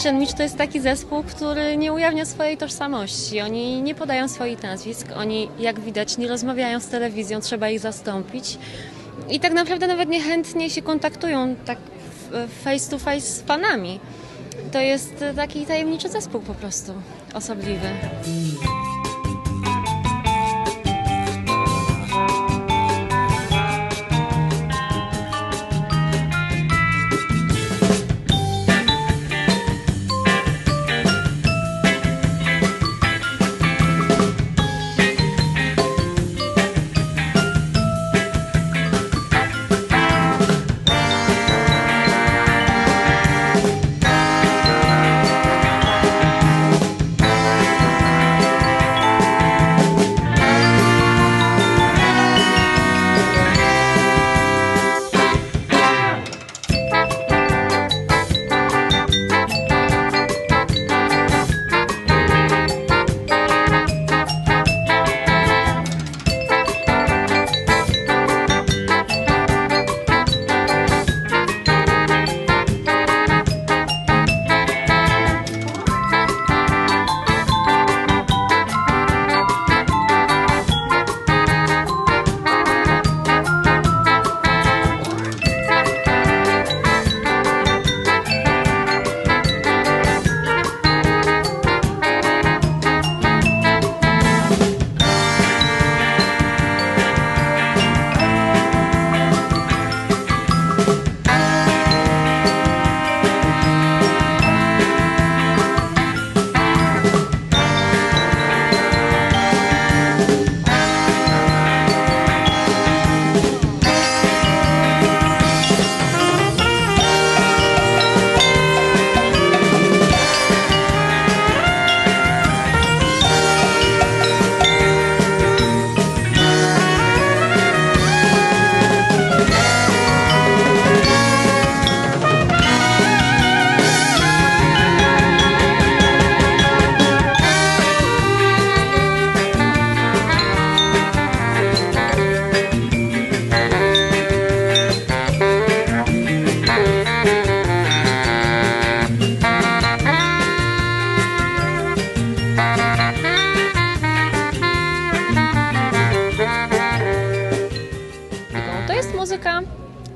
Mitch and Mitch to jest taki zespół, który nie ujawnia swojej tożsamości. Oni nie podają swoich nazwisk, oni jak widać nie rozmawiają z telewizją, trzeba ich zastąpić. I tak naprawdę nawet niechętnie się kontaktują tak face to face z fanami. To jest taki tajemniczy zespół po prostu, osobliwy.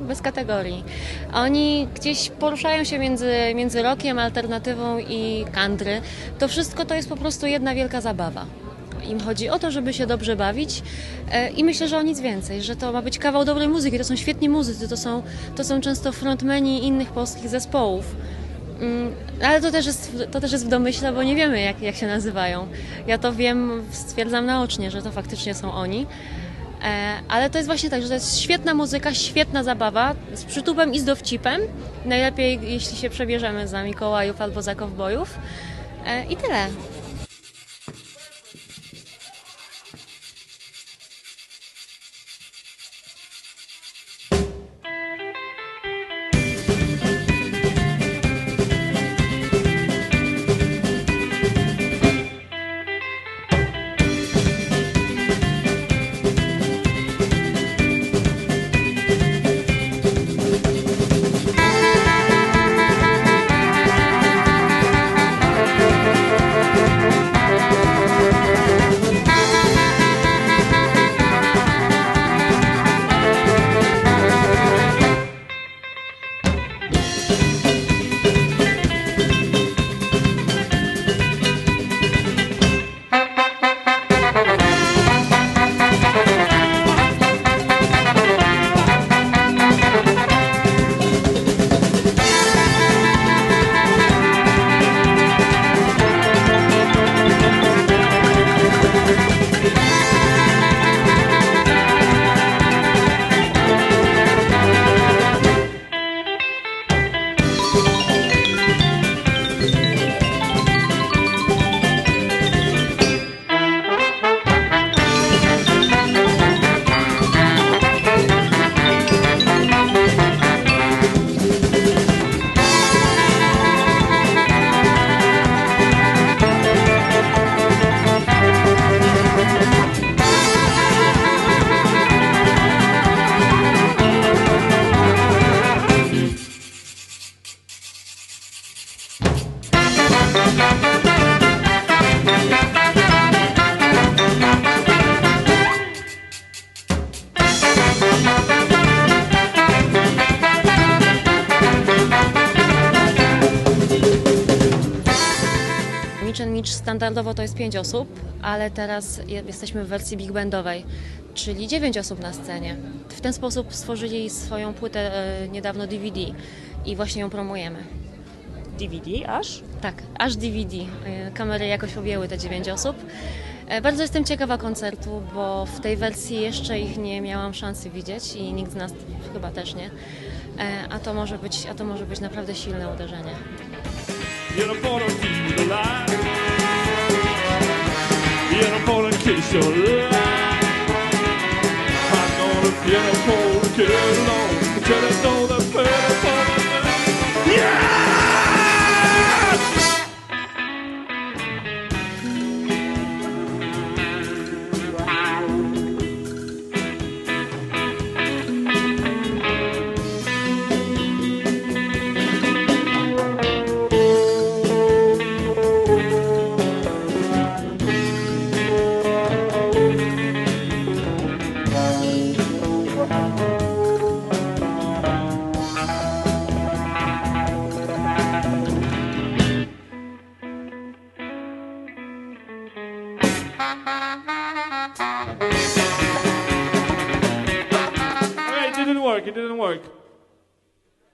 Bez kategorii. Oni gdzieś poruszają się między, między rockiem, alternatywą i country. To wszystko to jest po prostu jedna wielka zabawa. Im chodzi o to, żeby się dobrze bawić e, i myślę, że o nic więcej, że to ma być kawał dobrej muzyki, to są świetni muzycy, to są, to są często frontmeni innych polskich zespołów. Mm, Ale to też, jest, to też jest w domyśle, bo nie wiemy, jak, jak się nazywają. Ja to wiem, stwierdzam naocznie, że to faktycznie są oni. E, Ale to jest właśnie tak, że to jest świetna muzyka, świetna zabawa, z przytupem i z dowcipem. Najlepiej, jeśli się przebierzemy za Mikołajów albo za kowbojów. E, I tyle. Standardowo to jest 5 osób, ale teraz je- jesteśmy w wersji big bandowej, czyli 9 osób na scenie. W ten sposób stworzyli swoją płytę e, niedawno DVD i właśnie ją promujemy. DVD aż? Tak, aż DVD. E, Kamery jakoś objęły te 9 osób. E, Bardzo jestem ciekawa koncertu, bo w tej wersji jeszcze ich nie miałam szansy widzieć i nikt z nas chyba też nie. A to może być, a to może być naprawdę silne uderzenie. Your light. I'm gonna get a pole, get along. Till I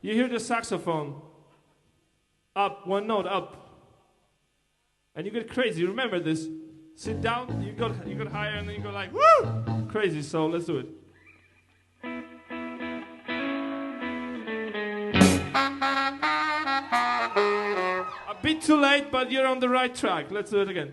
You hear the saxophone up, one note up, and you get crazy. Remember this. Sit down. You go, you got higher, and then you go like woo, crazy. So let's do it. Bit too late, but you're on the right track. Let's do it again.